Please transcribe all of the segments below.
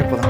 Bırak bana.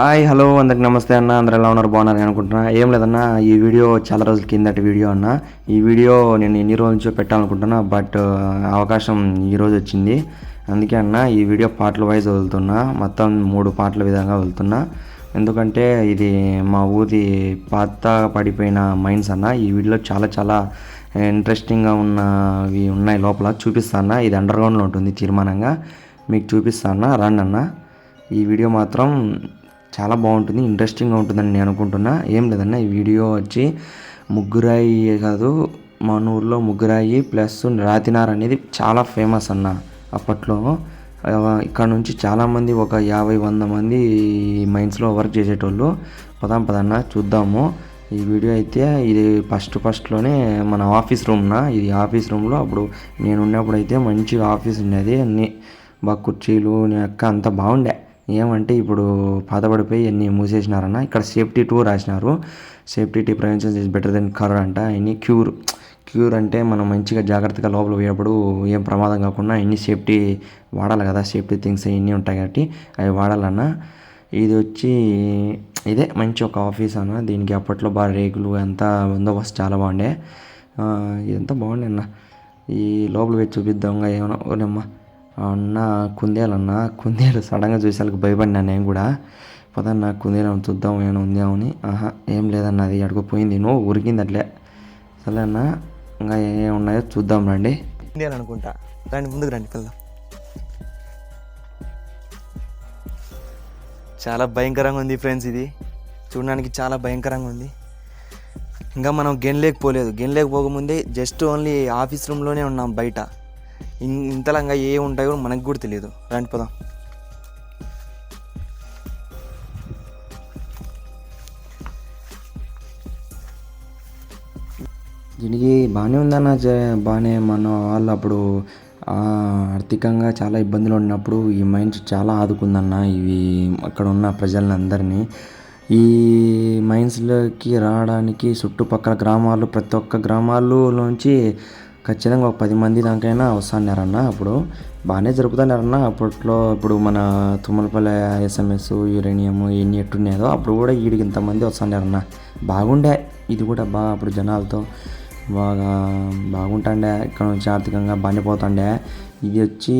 Hi hello అందరికి నమస్తే అన్న. అందరు ఎలా ఉన్నారు? బాగున్నారు అనుకుంటున్నా. ఏం లేదన్నా ఈ వీడియో చాలా రోజుల కిందటి వీడియో అన్న. ఈ వీడియో నేను ఎన్ని రోజుల నుంచో పెట్టాలనుకుంటున్నా బట్ అవకాశం ఈ రోజు వచ్చింది. అందుకే అన్న ఈ వీడియో పాటల వైజ్ వదులుతున్నా. మొత్తం మూడు పాటల విధంగా వదులుతున్నా. ఎందుకంటే ఇది మా ఊరి పాత పడిపోయిన మైండ్స్ అన్న. ఈ వీడియోలో చాలా చాలా ఇంట్రెస్టింగ్గా ఉన్నవి ఉన్నాయి లోపల. చూపిస్తాను ఇది అండర్గ్రౌండ్లో ఉంటుంది తీర్మానంగా. మీకు చూపిస్తాను రండి అన్న. ఈ వీడియో మాత్రం చాలా బాగుంటుంది ఇంట్రెస్టింగ్గా ఉంటుందని నేను అనుకుంటున్నా. ఏం లేదన్న ఈ వీడియో వచ్చి ముగ్గురాయి కాదు మన ఊర్లో ముగ్గురాయి ప్లస్ రాతినార్ అనేది చాలా ఫేమస్ అన్న అప్పట్లో. ఇక్కడ నుంచి చాలామంది ఒక యాభై వంద మంది మైండ్స్లో మైన్స్లో వర్క్ చేసేటోళ్ళు. పదాం పదన్న చూద్దాము. ఈ వీడియో అయితే ఇది ఫస్ట్ ఫస్ట్లోనే మన ఆఫీస్ రూమ్న ఇది ఆఫీస్ రూమ్లో అప్పుడు నేను ఉన్నప్పుడు అయితే మంచిగా ఆఫీస్ ఉండేది. అన్నీ బాగా కుర్చీలు అక్క అంతా బాగుండే. ఏమంటే ఇప్పుడు పాతబడిపోయి ఎన్ని మూసేసినారన్న ఇక్కడ సేఫ్టీ టూ రాసినారు. Safety tea prevention is better than cure అంట. ఎన్ని క్యూర్ క్యూర్ అంటే మనం మంచిగా జాగ్రత్తగా లోపల పోయేప్పుడు ఏం ప్రమాదం కాకుండా ఎన్ని సేఫ్టీ వాడాలి కదా సేఫ్టీ థింగ్స్ ఎన్ని ఉంటాయి కాబట్టి అవి వాడాలన్నా. ఇది వచ్చి ఇదే మంచి ఒక ఆఫీస్ అన్న. దీనికి అప్పట్లో బాగా రేకులు అంతా బందోబస్తు చాలా బాగుండే. ఇదంతా బాగుండే అన్న. ఈ లోపల పోయి చూపిద్దాం ఏమైనా ఓనమ్మా అన్న కుందేలన్న కుందేలు సడన్గా చూసేందుకు భయపడినా నేను కూడా. పదన్న కుందేలు చూద్దాం ఏమైనా ఉందేమో అని. ఆహా ఏం లేదన్న అది అడుగు పోయింది. నువ్వు ఉరికింది అట్లే సరే అన్న ఇంకా ఏం ఉన్నాయో చూద్దాం రండి. కుందేలు అనుకుంటా. రండి ముందుకు రండి పిల్ల చాలా భయంకరంగా ఉంది ఫ్రెండ్స్ ఇది. చూడడానికి చాలా భయంకరంగా ఉంది. ఇంకా మనం గెన్లేకపోలేదు పోలేదు. పోకముందే జస్ట్ ఓన్లీ ఆఫీస్ రూమ్లోనే ఉన్నాం బయట. ఇంతలంగా ఏ ఉంటాయో మనకు కూడా తెలియదు. రండి పోదాం. దీనికి బాగానే ఉందన్న బాగానే మన వాళ్ళు అప్పుడు ఆర్థికంగా చాలా ఇబ్బందులు ఉన్నప్పుడు ఈ మైన్స్ చాలా ఆదుకుందన్న ఇవి అక్కడ ఉన్న ప్రజలందరినీ. ఈ మైన్స్లోకి రావడానికి చుట్టుపక్కల గ్రామాలు ప్రతి ఒక్క గ్రామాల్లోంచి ఖచ్చితంగా ఒక పది మంది దానికైనా వస్తున్నారన్న అప్పుడు బాగానే జరుపుతున్నారన్న. అప్పట్లో ఇప్పుడు మన తుమ్మలపల్లి ఎస్ఎంఎస్ యురేనియం ఇవన్నీ ఎట్టున్నాయో అప్పుడు కూడా వీడికి ఇంతమంది వస్తున్నారన్న. బాగుండే. ఇది కూడా బాగా అప్పుడు జనాలతో బాగా బాగుంటుండే. ఇక్కడ నుంచి ఆర్థికంగా బండిపోతుండే ఇది వచ్చి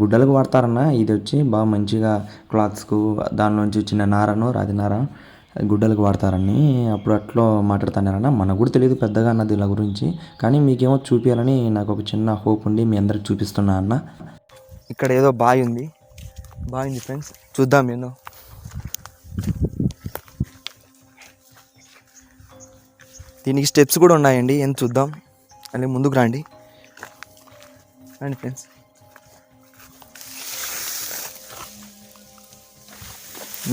గుడ్డలకు వాడతారన్న. ఇది వచ్చి బాగా మంచిగా క్లాత్స్కు దాని నుంచి చిన్న నారను రాతి నార గుడ్డలకు వాడతారని అప్పుడు అట్లా మాట్లాడుతున్నారన్న. మనకు కూడా తెలియదు పెద్దగా అన్న దీని గురించి. కానీ మీకేమో చూపించాలని నాకు ఒక చిన్న హోప్ ఉండి మీ అందరికి చూపిస్తున్నా అన్న. ఇక్కడ ఏదో బావి ఉంది. బావి ఉంది ఫ్రెండ్స్. చూద్దాం నేను దీనికి స్టెప్స్ కూడా ఉన్నాయండి. ఎంత చూద్దాం. అని ముందుకు రండి. రండి ఫ్రెండ్స్.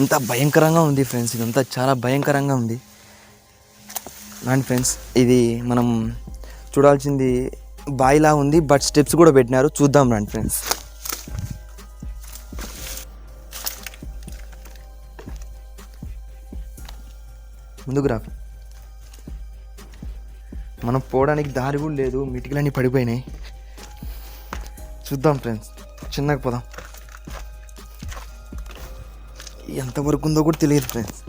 ఇంత భయంకరంగా ఉంది ఫ్రెండ్స్ ఇదంతా చాలా భయంకరంగా ఉంది. అండ్ ఫ్రెండ్స్ ఇది మనం చూడాల్సింది బాయిలా ఉంది బట్ స్టెప్స్ కూడా పెట్టినారు. చూద్దాం రండి ఫ్రెండ్స్ ముందుకు రా. మనం పోవడానికి దారి కూడా లేదు మిటికలన్నీ పడిపోయినాయి. చూద్దాం ఫ్రెండ్స్ చిన్నగా పోదాం. ఎంతవరకు ఉందో కూడా తెలియదు ఫ్రెండ్స్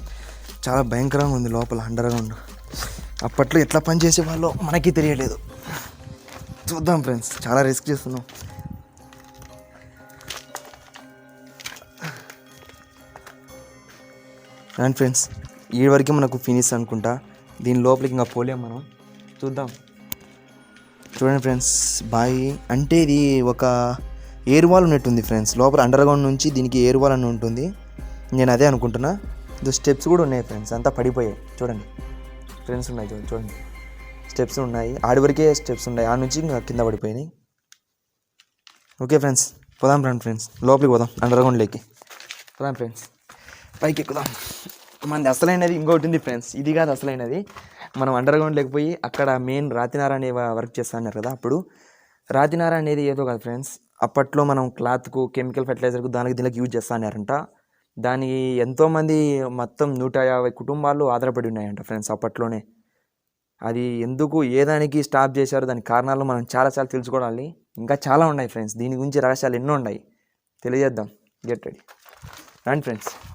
చాలా భయంకరంగా ఉంది లోపల అండర్ గ్రౌండ్ అప్పట్లో ఎట్లా పనిచేసే వాళ్ళో మనకి తెలియలేదు. చూద్దాం ఫ్రెండ్స్ చాలా రిస్క్ చేస్తున్నాం. అండ్ ఫ్రెండ్స్ ఈ వరకు మనకు ఫినిష్ అనుకుంటా. దీని లోపలికి ఇంకా పోలేం మనం. చూద్దాం. చూడండి ఫ్రెండ్స్ బాయి. అంటే ఇది ఒక ఎయిర్ వాల్ ఉన్నట్టుంది ఫ్రెండ్స్ లోపల అండర్ గ్రౌండ్ నుంచి దీనికి ఎయిర్ వాల్ అని ఉంటుంది. నేను అదే అనుకుంటున్నా. ఇది స్టెప్స్ కూడా ఉన్నాయి ఫ్రెండ్స్ అంతా పడిపోయాయి. చూడండి. ఫ్రెండ్స్ ఉన్నాయి చూడండి చూడండి. స్టెప్స్ ఉన్నాయి. ఆడి వరకే స్టెప్స్ ఉన్నాయి. ఆ నుంచి ఇంకా కింద పడిపోయినాయి. ఓకే ఫ్రెండ్స్ పోదాం రండి ఫ్రెండ్స్. లోపలికి పోదాం అండర్ గ్రౌండ్లోకి పోదాం ఫ్రెండ్స్. పైకి ఎక్కుదాం. మనది అసలైనది ఇంకోటి ఉంది ఫ్రెండ్స్. ఇది కాదు అసలైనది. మనం అండర్ గ్రౌండ్ లేకపోయి అక్కడ మెయిన్ రాతినార అనే వర్క్ చేస్తా అన్నారు కదా అప్పుడు. రాతినార అనేది ఏదో కాదు ఫ్రెండ్స్. అప్పట్లో మనం క్లాత్కు కెమికల్ ఫెర్టిలైజర్కు దానికి దీనికి యూజ్ చేస్తా అన్నారంట. దానికి ఎంతోమంది మొత్తం నూట యాభై కుటుంబాలు ఆధారపడి ఉన్నాయంట ఫ్రెండ్స్ అప్పట్లోనే. అది ఎందుకు ఏ దానికి స్టాప్ చేశారో దాని కారణాలు మనం చాలా చాలా తెలుసుకోవాలి. ఇంకా చాలా ఉన్నాయి ఫ్రెండ్స్ దీని గురించి రహస్యాలు ఎన్నో ఉన్నాయి. తెలియజేద్దాం. Get ready. రండి ఫ్రెండ్స్.